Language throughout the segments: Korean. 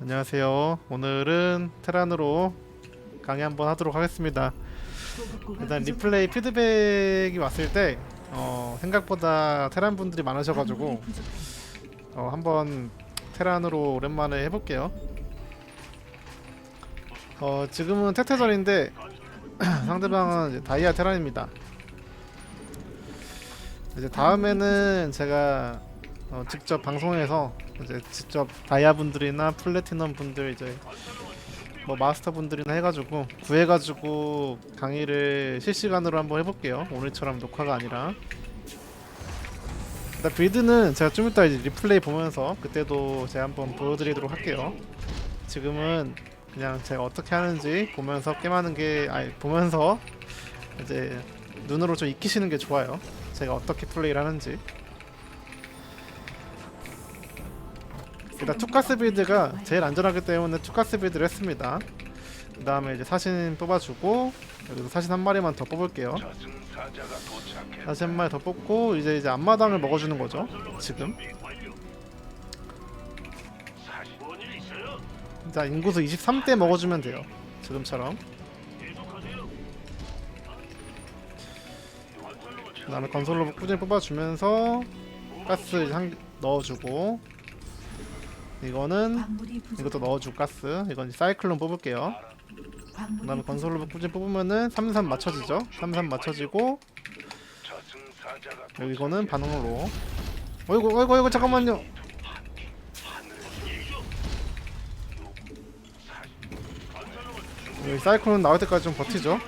안녕하세요. 오늘은 테란으로 강의 한번 하도록 하겠습니다. 일단 리플레이 피드백이 왔을 때 어, 생각보다 테란 분들이 많으셔가지고 어, 한번 테란으로 오랜만에 해볼게요. 어, 지금은 태태전인데 상대방은 이제 다이아 테란입니다. 이제 다음에는 제가 어, 직접 방송에서 이제 직접 다이아 분들이나 플래티넘 분들 이제 뭐 마스터 분들이나 해가지고 구해가지고 강의를 실시간으로 한번 해볼게요. 오늘처럼 녹화가 아니라. 일단 빌드는 제가 좀 이따 이제 리플레이 보면서 그때도 제가 한번 보여드리도록 할게요. 지금은 그냥 제가 어떻게 하는지 보면서 게임하는 게 아니 보면서 이제 눈으로 좀 익히시는 게 좋아요. 제가 어떻게 플레이를 하는지. 일단 투카스 빌드가 제일 안전하기 때문에 투카스 빌드를 했습니다. 그 다음에 이제 사신 뽑아주고 여기서 사신 한 마리만 더 뽑을게요. 사신 한 마리 더 뽑고 이제 이제 앞마당을 먹어주는 거죠. 지금. 자 인구수 23대 먹어주면 돼요. 지금처럼. 그 다음에 건설로 꾸준히 뽑아주면서 가스 한 넣어주고 이거는 이것도 넣어주고 가스. 이건 사이클론 뽑을게요. 그 다음에 건설로 꾸준히 뽑으면은 3-3 맞춰지죠? 3-3 맞춰지고 여기 이거는 반응으로. 어이구 어이구 어이구 잠깐만요. 여기 사이클론 나올 때까지 좀 버티죠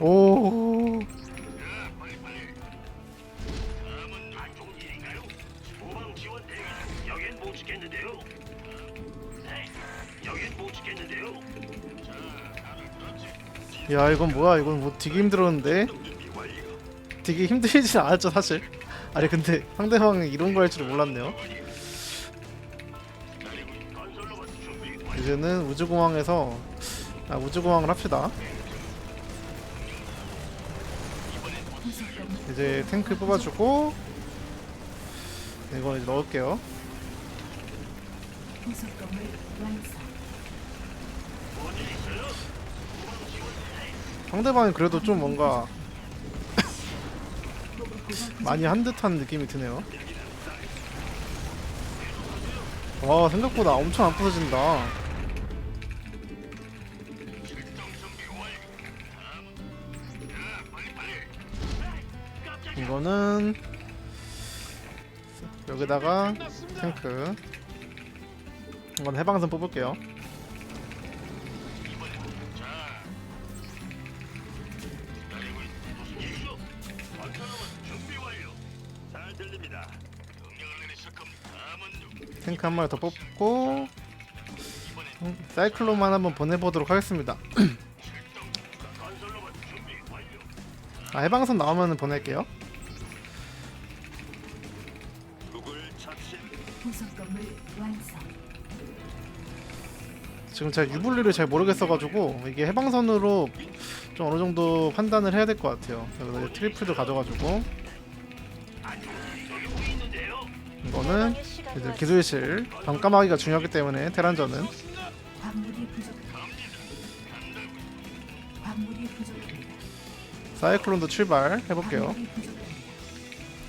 오. 여긴 야 이건 뭐야? 이건 뭐 되게 힘들었는데? 되게 힘들진 않았죠 사실. 아니 근데 상대방이 이런 거 할 줄 몰랐네요. 이제는 우주공항에서 아 우주공항을 합시다. 이제 탱크 뽑아주고 이거 이제 넣을게요 상대방이 그래도 좀 뭔가 많이 한 듯한 느낌이 드네요. 와 생각보다 엄청 안 부서진다. 이거는 여기다가 탱크 이건 해방선 뽑을게요. 탱크 한 마리 더 뽑고 음, 사이클론만 한번 보내보도록 하겠습니다. 아, 해방선 나오면 보낼게요. 지금 제가 유불리를 잘 모르겠어가지고 이게 해방선으로 좀 어느 정도 판단을 해야 될 것 같아요. 이제 트리플도 가져가지고 이거는 이제 기술실 반까마귀가 중요하기 때문에 테란전은. 사이클론도 출발 해볼게요.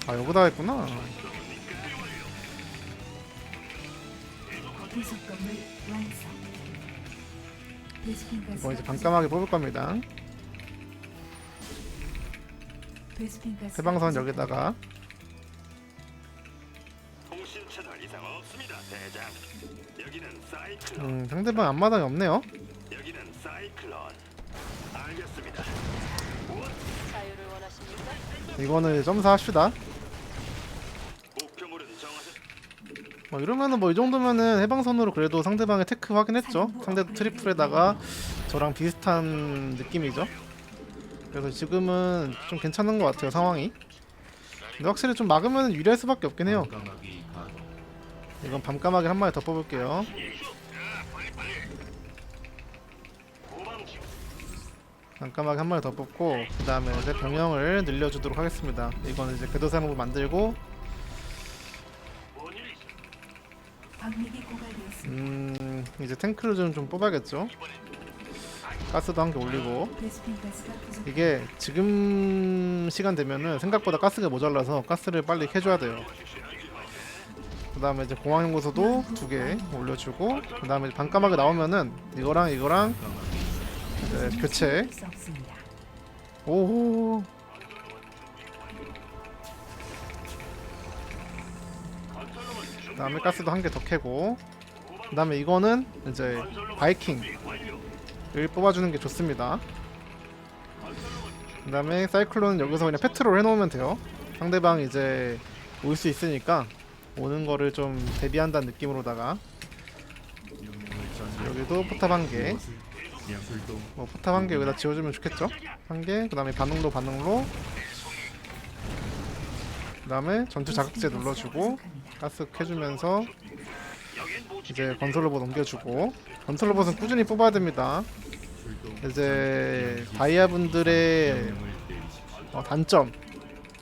아 여기다 했구나. 이거 이제 반까마귀 뽑을 겁니다. 해방선 여기다가 대장. 여기는 사이클론. 음, 상대방 앞마당이 없네요. 여기는 사이클론. 알겠습니다. 자유를 원하십니까? 이거는 점사 합시다. 목표물은 정하셨. 뭐 이러면은 뭐 이 정도면은 해방선으로 그래도 상대방의 테크 확인했죠. 상대도 트리플에다가 저랑 비슷한 느낌이죠. 그래서 지금은 좀 괜찮은 것 같아요 상황이. 근데 확실히 좀 막으면 유리할 수밖에 없긴 해요. 이건 밤까마귀 한 마리 더 뽑을게요. 밤까마귀 한 마리 더 뽑고 그 다음에 이제 병영을 늘려주도록 하겠습니다. 이거는 이제 궤도사무부 만들고. 음 이제 탱크를 좀, 좀 뽑아야겠죠. 가스도 한 개 올리고. 이게 지금 시간 되면은 생각보다 가스가 모자라서 가스를 빨리 캐줘야 돼요. 그 다음에 이제 공항연구소도 두 개 올려주고 그 다음에 반까마귀 나오면은 이거랑 이거랑 이제 교체. 오호. 그 다음에 가스도 한 개 더 캐고 그 다음에 이거는 이제 바이킹을 뽑아주는 게 좋습니다. 그 다음에 사이클론은 여기서 그냥 페트롤 해놓으면 돼요. 상대방 이제 올 수 있으니까 오는 거를 좀 대비한다는 느낌으로다가 여기도 포탑 한 개. 뭐 포탑 한 개 여기다 지워주면 좋겠죠? 한 개, 그 다음에 반응로 반응로. 그 다음에 전투 자극제 눌러주고 가스 캐주면서 이제 건설 로봇 옮겨주고. 건설 로봇은 꾸준히 뽑아야 됩니다. 이제 바이아 분들의 어, 단점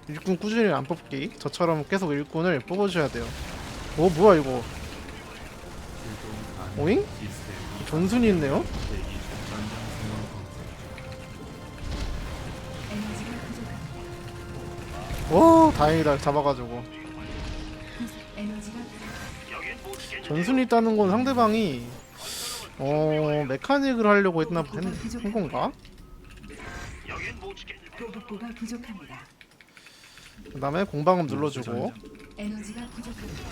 일꾼 꾸준히 안 뽑기 저처럼 계속 일꾼을 뽑아주셔야 돼요 오 뭐야 이거 오잉? 전순이 있네요? 오 다행이다 잡아가지고 전순이 있다는 건 상대방이 어 메카닉을 하려고 했나 했, 한 건가? 보급고가 부족합니다. 그 다음에 공방음 눌러주고 에너지가 부족합니다.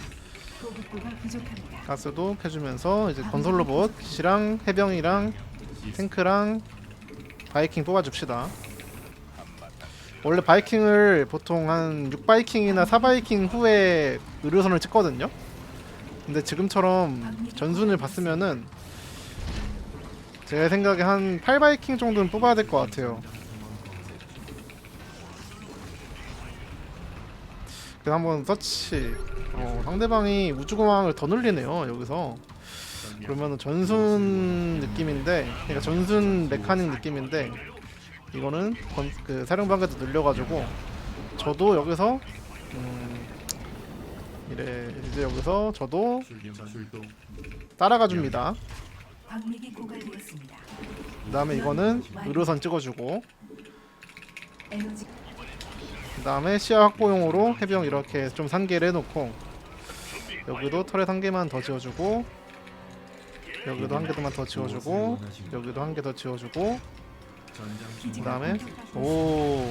보급고가 부족합니다. 가스도 켜주면서 이제 건설 로봇이랑 해병이랑 탱크랑 바이킹 뽑아줍시다. 원래 바이킹을 보통 한 6바이킹이나 4바이킹 후에 의료선을 찍거든요. 근데 지금처럼 전순을 봤으면은 제 생각에 한 8바이킹 정도는 뽑아야 될 것 같아요. 그래서 한번 서치. 어, 상대방이 우주공항을 더 늘리네요 여기서. 그러면 전순 느낌인데 그러니까 전순 메카닉 느낌인데 이거는 건, 그 사령방에도 늘려가지고 저도 여기서 음, 이래 이제 여기서 저도 따라가 줍니다. 그 다음에 이거는 의료선 찍어주고 에너지 그 다음에 시야 확보용으로 해병 이렇게 좀 상계를 해놓고 여기도 털에 한 개만 더 지어주고 여기도 한 개만 더 지어주고 여기도 한 개 더 지어주고 그 다음에 오.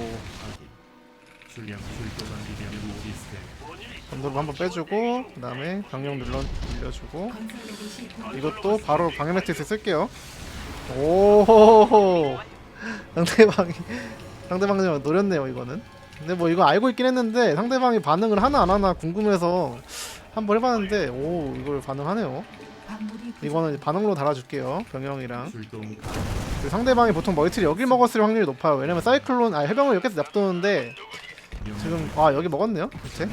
건도로 한번 빼주고 그 다음에 방역 눌러 공- 이것도 바로 방역 매트리스 쓸게요. 오 상대방이 상대방이 좀 노렸네요 이거는 근데 뭐 이거 알고 있긴 했는데 상대방이 반응을 하나 안 하나 궁금해서 한번 해봤는데 오 이걸 반응하네요. 이거는 반응로 달아줄게요 병영이랑. 그리고 상대방이 보통 멀티를 여길 먹었을 확률이 높아요. 왜냐면 사이클론 아 해병을 이렇게 해서 냅두는데 지금 아 여기 먹었네요 대체?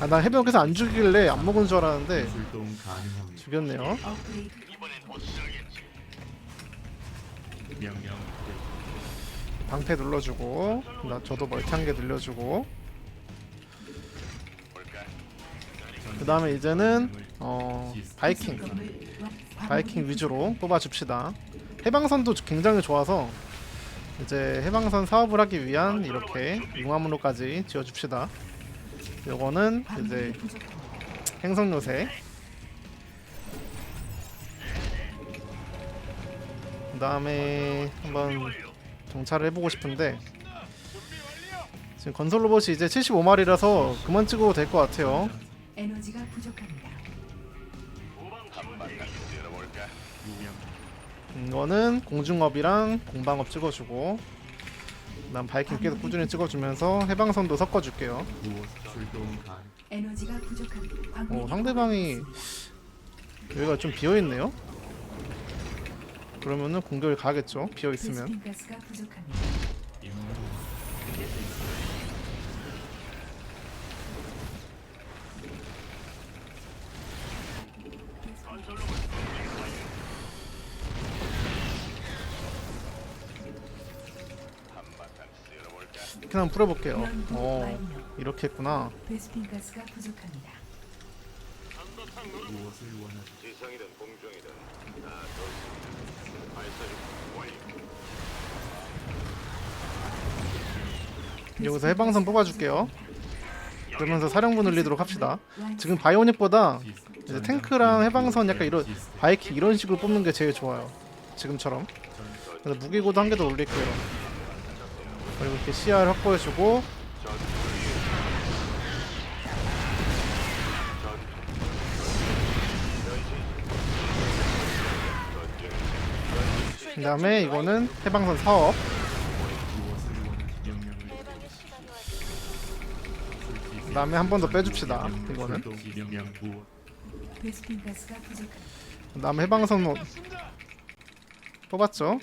아나 해병 계속 안 죽이길래 안 먹은 줄 알았는데 죽였네요 방패 눌러주고 나 저도 멀티 한 개 늘려주고. 그 다음에 이제는 어 바이킹. 바이킹 위주로 뽑아줍시다. 해방선도 굉장히 좋아서 이제 해방선 사업을 하기 위한 이렇게 융화문로까지 지어줍시다. 요거는 이제. 행성 요새. 그 다음에 한번 정찰을 해보고 싶은데 지금 건설 로봇이 이제 75마리라서 그만 찍어도 될 것 같아요 에너지가 부족합니다. 이거는 공중업이랑 공방업 찍어주고 난 바이킹 계속 꾸준히 찍어주면서 해방선도 섞어줄게요. 에너지가 부족합니다. 오 광물이 상대방이 여기가 좀 비어있네요. 그러면은 공격을 가겠죠. 비어 있으면. 가스가 부족합니다. 이렇게 한번 풀어볼게요. 연구 어. 이렇게 했구나. 베스핀 가스가 부족합니다. 지상이든 공중이든 다 좋습니다. 완료. 여기서 해방선 뽑아줄게요. 그러면서 사령부 늘리도록 합시다. 지금 바이오닉보다 이제 탱크랑 해방선 약간 이런 바이킹 이런 식으로 뽑는 게 제일 좋아요. 지금처럼. 그래서 무기고도 한 개 더 올릴게요. 그리고 이렇게 CR 확보해주고 그 다음에 이거는 해방선 사업 그 다음에 한 번 더 빼줍시다 이거는. 그 다음에 해방선 오- 뽑았죠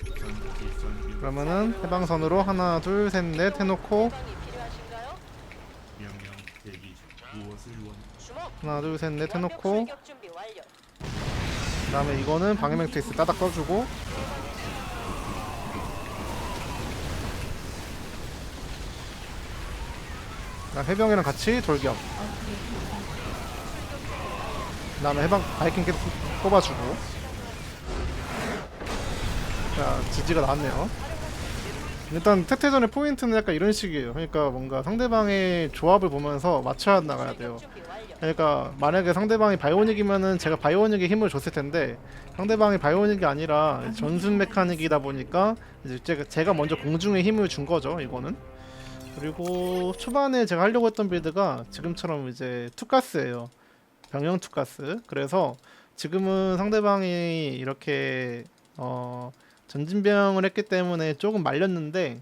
그러면은 해방선으로 하나 둘 셋 넷 해놓고. 하나 둘 셋 넷 해놓고. 그 다음에 이거는 방해 맹트리스 따닥 떠주고 그다음 해병이랑 같이 돌격. 그 다음에 해방 바이킹 계속 뽑아주고. 자 지지가 나왔네요. 일단 태태전의 포인트는 약간 이런 식이에요. 그러니까 뭔가 상대방의 조합을 보면서 맞춰야 나가야 돼요. 그러니까 만약에 상대방이 바이오닉이면은 제가 바이오닉에 힘을 줬을 텐데 상대방이 바이오닉이 아니라 전순 메카닉이다 보니까 이제 제가 먼저 공중에 힘을 준 거죠 이거는 그리고 초반에 제가 하려고 했던 빌드가 지금처럼 이제 투가스예요. 병영 투가스. 그래서 지금은 상대방이 이렇게 어 전진병을 했기 때문에 조금 말렸는데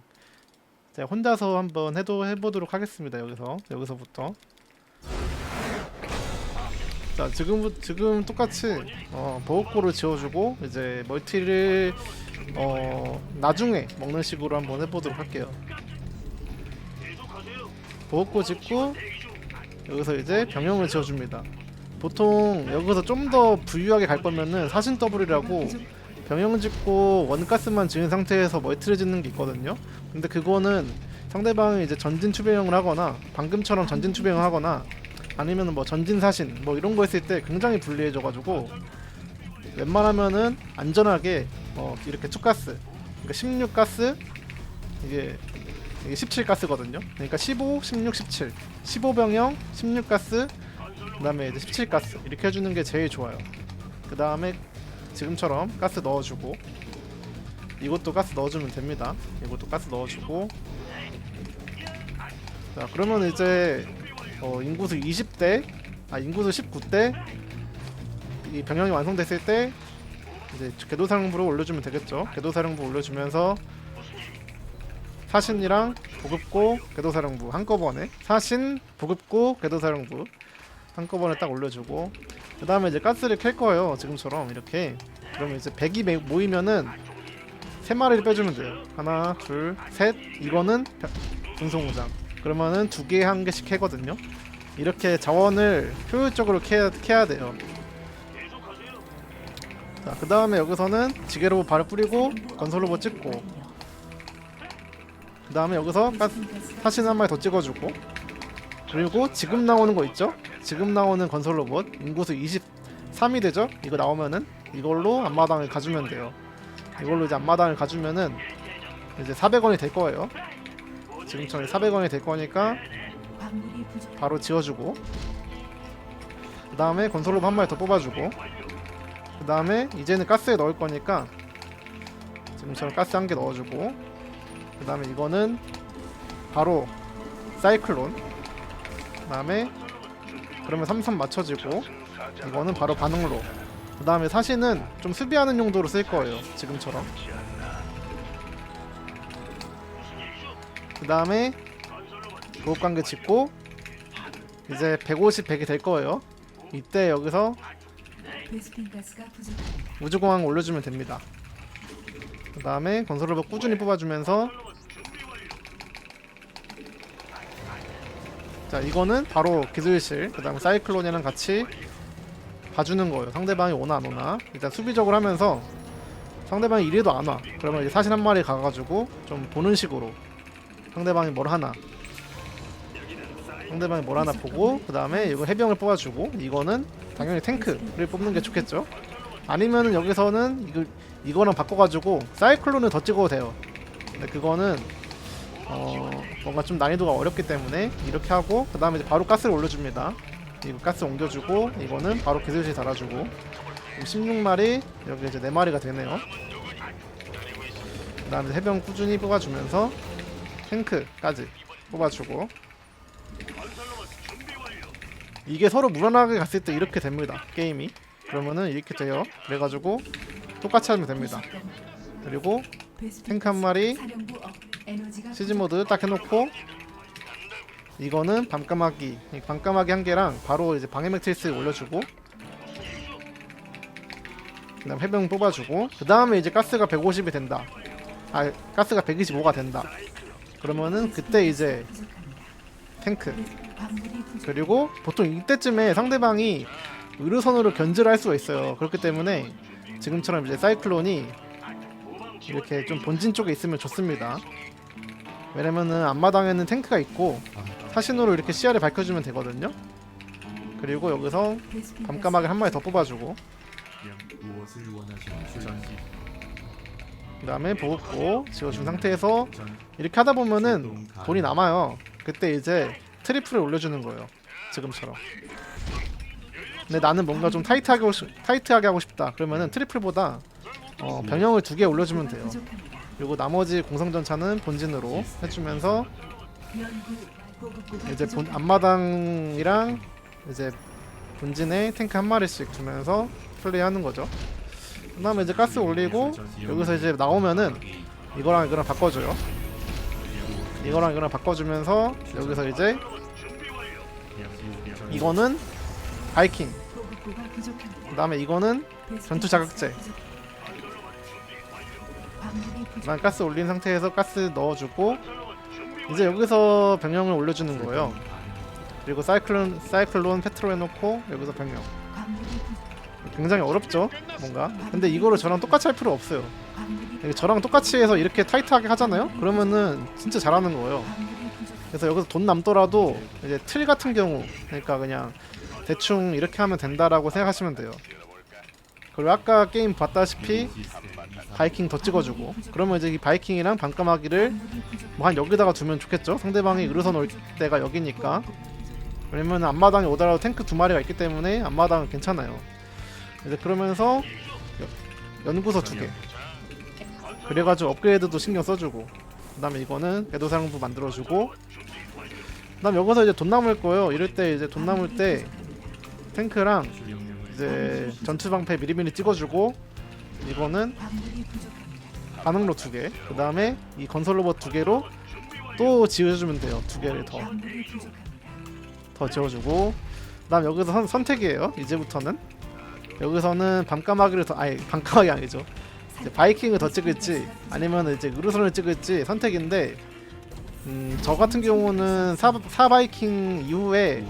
제가 혼자서 한번 해도 해보도록 하겠습니다 여기서. 여기서부터. 자 지금 지금 똑같이 어, 보호코를 지어주고 이제 멀티를 어, 나중에 먹는 식으로 한번 해보도록 할게요. 보호코 짓고 여기서 이제 병영을 지어줍니다. 보통 여기서 좀 더 부유하게 갈 거면은 사신 더블이라고 병영 짓고 원가스만 지은 상태에서 멀티를 짓는 게 있거든요. 근데 그거는 상대방이 이제 전진 투병을 하거나 방금처럼 전진 투병을 하거나 아니면 뭐 전진 사신 뭐 이런 거 했을 때 굉장히 불리해져 가지고 웬만하면은 안전하게 어 이렇게 투가스 그러니까 16가스 이게 이게 17가스거든요. 그러니까 15, 16, 17, 15병영, 16가스 그 다음에 이제 17가스 이렇게 해주는 게 제일 좋아요. 그 다음에 지금처럼 가스 넣어주고 이것도 가스 넣어주면 됩니다. 이것도 가스 넣어주고 자 그러면 이제 어, 인구수 20대, 아 인구수 19대 이 병영이 완성됐을 때 이제 궤도사령부로 올려주면 되겠죠. 궤도사령부 올려주면서 사신이랑 보급고 궤도사령부 한꺼번에 사신 보급고 궤도사령부 한꺼번에 딱 올려주고 그 다음에 이제 가스를 캘 거예요. 지금처럼 이렇게 그러면 이제 100이 모이면은 세 마리를 빼주면 돼요. 하나, 둘, 셋. 이거는 분송무장. 그러면은 두 개 한 개씩 캐거든요. 이렇게 자원을 효율적으로 캐야, 캐야 돼요. 자, 그 다음에 여기서는 지게로 발을 뿌리고 건설 로봇 찍고 그 다음에 여기서 사신 한 마리 더 찍어주고 그리고 지금 나오는 거 있죠? 지금 나오는 건설 로봇 인구수 23이 되죠? 이거 나오면은 이걸로 앞마당을 가주면 돼요. 이걸로 이제 앞마당을 가주면은 이제 400원이 될 거예요. 지금처럼 400원이 될 거니까. 바로 지어주고 그 다음에 건설 로봇 한 마리 더 뽑아주고 그 다음에 이제는 가스에 넣을 거니까 지금처럼 가스 한 개 넣어주고 그 다음에 이거는 바로 사이클론 그 다음에 그러면 삼삼 맞춰지고 이거는 바로 반응로 그 다음에 사실은 좀 수비하는 용도로 쓸 거예요 지금처럼 그 다음에 보급관계 짓고 이제 150, 100이 될 거예요. 이때 여기서. 우주공항 올려주면 됩니다. 그 다음에 건설 로봇 꾸준히 뽑아주면서 자 이거는 바로 기술실 그 다음에 사이클론이랑 같이 봐주는 거예요. 상대방이 오나 안 오나 일단 수비적으로 하면서 상대방이 이래도 안 와. 그러면 이제 사신 한 마리 가가지고 좀 보는 식으로 상대방이 뭘 하나 상대방이 뭘 하나 보고 그 다음에 이거 해병을 뽑아주고 이거는 당연히 탱크를 뽑는 게 좋겠죠. 아니면은 여기서는 이거 이거랑 바꿔가지고 사이클론을 더 찍어도 돼요. 근데 그거는 어 뭔가 좀 난이도가 어렵기 때문에 이렇게 하고 그 다음에 이제 바로 가스를 올려줍니다. 이거 가스 옮겨주고 이거는 바로 기술실 달아주고 16마리 여기 이제 4마리가 되네요. 그 다음에 해병 꾸준히 뽑아주면서 탱크까지 뽑아주고 이게 서로 무난하게 갔을 때 이렇게 됩니다 게임이 그러면은 이렇게 돼요 그래가지고 똑같이 하면 됩니다 그리고 탱크 한 마리 사령부 업 에너지가 시즌 모드 딱 해놓고 이거는 밤까마귀 이 밤까마귀 한 개랑 바로 이제 방해 매트리스 올려주고 그 다음 해병 뽑아주고 그 다음에 이제 가스가 150이 된다 아 가스가 125가 된다 그러면은 그때 이제. 탱크. 그리고 보통 이때쯤에 상대방이 의료선으로 견제를 할 수가 있어요. 그렇기 때문에 지금처럼 이제 사이클론이 이렇게 좀 본진 쪽에 있으면 좋습니다. 왜냐면은 앞마당에는 탱크가 있고 사신으로 이렇게 시야를 밝혀주면 되거든요. 그리고 여기서 밤까마귀 한 마리 더 뽑아주고 그 다음에 보급고 지어준 상태에서 이렇게 하다 보면은 돈이 남아요. 그때 이제 트리플을 올려주는 거예요. 지금처럼. 근데 나는 뭔가 좀 타이트하게 싶, 타이트하게 하고 싶다. 그러면은 트리플보다 어, 병영을 두 개 올려주면 돼요. 그리고 나머지 공성전차는 본진으로 해주면서 이제 본. 앞마당이랑 이제 본진에 탱크 한 마리씩 두면서 플레이하는 거죠. 그다음에 이제 가스 올리고 여기서 이제 나오면은 이거랑 이거랑 바꿔줘요. 이거랑 이거랑 바꿔주면서 여기서 이제 이거는 바이킹. 부족합니다. 그다음에 이거는 전투 자극제. 난 가스 올린 상태에서 가스 넣어주고 이제 여기서 병영을 올려주는 거예요. 그리고 사이클론 사이클론 페트로 해놓고 여기서 병영. 굉장히 어렵죠, 뭔가. 근데 이거를 저랑 똑같이 할 필요 없어요. 저랑 똑같이 해서 이렇게 타이트하게 하잖아요. 그러면은 진짜 잘하는 거예요. 그래서 여기서 돈 남더라도 이제 틀 같은 경우 그러니까 그냥 대충 이렇게 하면 된다라고 생각하시면 돼요. 그리고 아까 게임 봤다시피 바이킹 더 찍어주고 그러면 이제 이 바이킹이랑 반까마귀를. 뭐 한 여기다가 두면 좋겠죠. 상대방이 의료선 올 때가 여기니까. 왜냐면 앞마당에 오더라도 탱크 두 마리가 있기 때문에 앞마당은 괜찮아요. 이제 그러면서 여- 연구소 두 개. 그래가지고 업그레이드도 신경 써주고. 그 다음에 이거는 궤도사령부 만들어주고. 그 다음 여기서 이제 돈 남을 거예요. 이럴 때 이제 돈 남을 때 탱크랑 이제 전투 방패 미리미리 찍어주고 이거는. 반응로 두 개. 그 다음에 이 건설 로봇 두 개로 또 지어주면 돼요. 두 개를 더. 더 지어주고. 그다음 여기서 선, 선택이에요. 이제부터는 여기서는 밤까마귀를 더 아니 밤까마귀 아니죠. 바이킹을 더 찍을지 아니면 이제 의료선을 찍을지 선택인데 음, 저 같은 경우는 사, 사 바이킹 이후에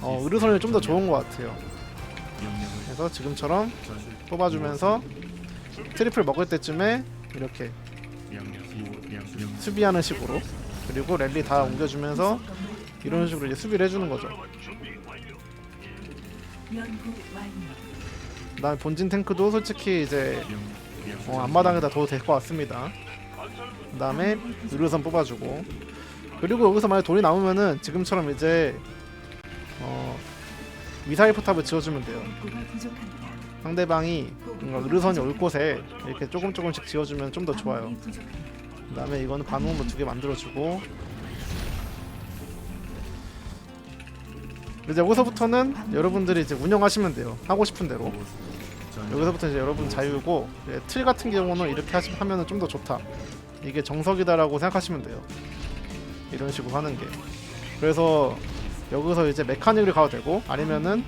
어, 의료선이 좀 더 좋은 것 같아요. 그래서 지금처럼 뽑아주면서 트리플 먹을 때쯤에 이렇게 수비하는 식으로 그리고 랠리 다 옮겨주면서 이런 식으로 이제 수비를 해주는 거죠. 그다음에 본진 탱크도 솔직히 이제 어, 앞마당에다 둬도 될 것 같습니다. 그 다음에 의료선 뽑아주고 그리고 여기서 만약 돈이 남으면은 지금처럼 이제 어, 미사일 포탑을 지어주면 돼요. 상대방이 뭔가 의료선이 올 곳에 이렇게 조금 조금씩 지어주면 좀 더 좋아요. 부족합니다. 그다음에 이거는 반응로 두개 만들어주고 이제 여기서부터는 여러분들이 이제 운영하시면 돼요. 하고 싶은 대로. 여기서부터 이제 여러분 자유고 예, 틀 같은 경우는 이렇게 하시, 하면은 좀 더 좋다. 이게 정석이다라고 생각하시면 돼요. 이런 식으로 하는 게 그래서 여기서 이제 메카닉을 가도 되고 아니면은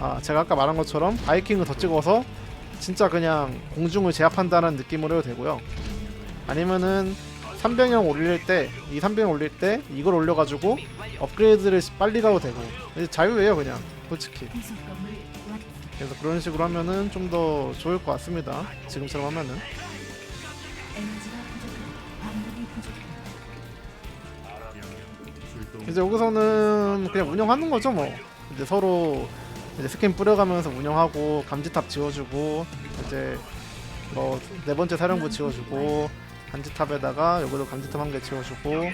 아 제가 아까 말한 것처럼 바이킹을 더 찍어서 진짜 그냥 공중을 제압한다는 느낌으로 해도 되고요 아니면은 3병형 올릴 때 이 3병형 올릴 때 이걸 올려가지고 업그레이드를 빨리 가도 되고 이제 자유예요 그냥 솔직히. 그래서 그런 식으로 하면은 좀 더 좋을 것 같습니다. 지금처럼 하면은. 이제 여기서는 그냥 운영하는 거죠 뭐. 이제 서로 이제 스킨 뿌려가면서 운영하고 감지탑 지어주고 이제 뭐 네 번째 사령부 지어주고 감지탑에다가 여기도 감지탑 한 개 지어주고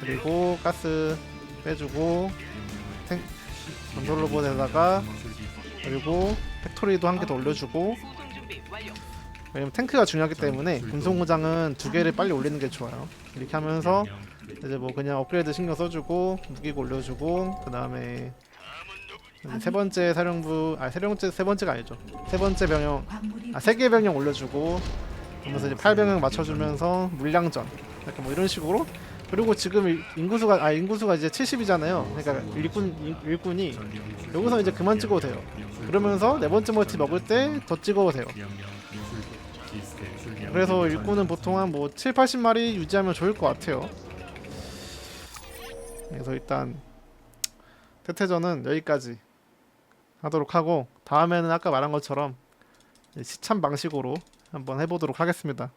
그리고 가스 빼주고 탱 건설 로봇에다가 그리고 팩토리도 한 개 더 올려주고. 왜냐면 탱크가 중요하기 때문에 군송구장은 두 개를 빨리 올리는 게 좋아요. 이렇게 하면서 이제 뭐 그냥 업그레이드 신경 써주고 무기고 올려주고 그 다음에 세 번째 사령부 아세 번째 세 번째가 아니죠. 세 번째 병영 아세 개 병영 올려주고 그러면서 이제 8병영 맞춰주면서 물량전 이렇게 뭐 이런 식으로 그리고 지금 일- 인구수가 아 인구수가 이제 70이잖아요 그러니까 일꾼 일- 일꾼이 여기서 이제 그만 찍어도 돼요 그러면서 네 번째 멀티 먹을 때 더 찍어도 돼요 그래서 일꾼은 보통 한 뭐 7, 80마리 유지하면 좋을 것 같아요. 그래서 일단 태태전은 여기까지 하도록 하고 다음에는 아까 말한 것처럼 시참 방식으로 한번 해보도록 하겠습니다.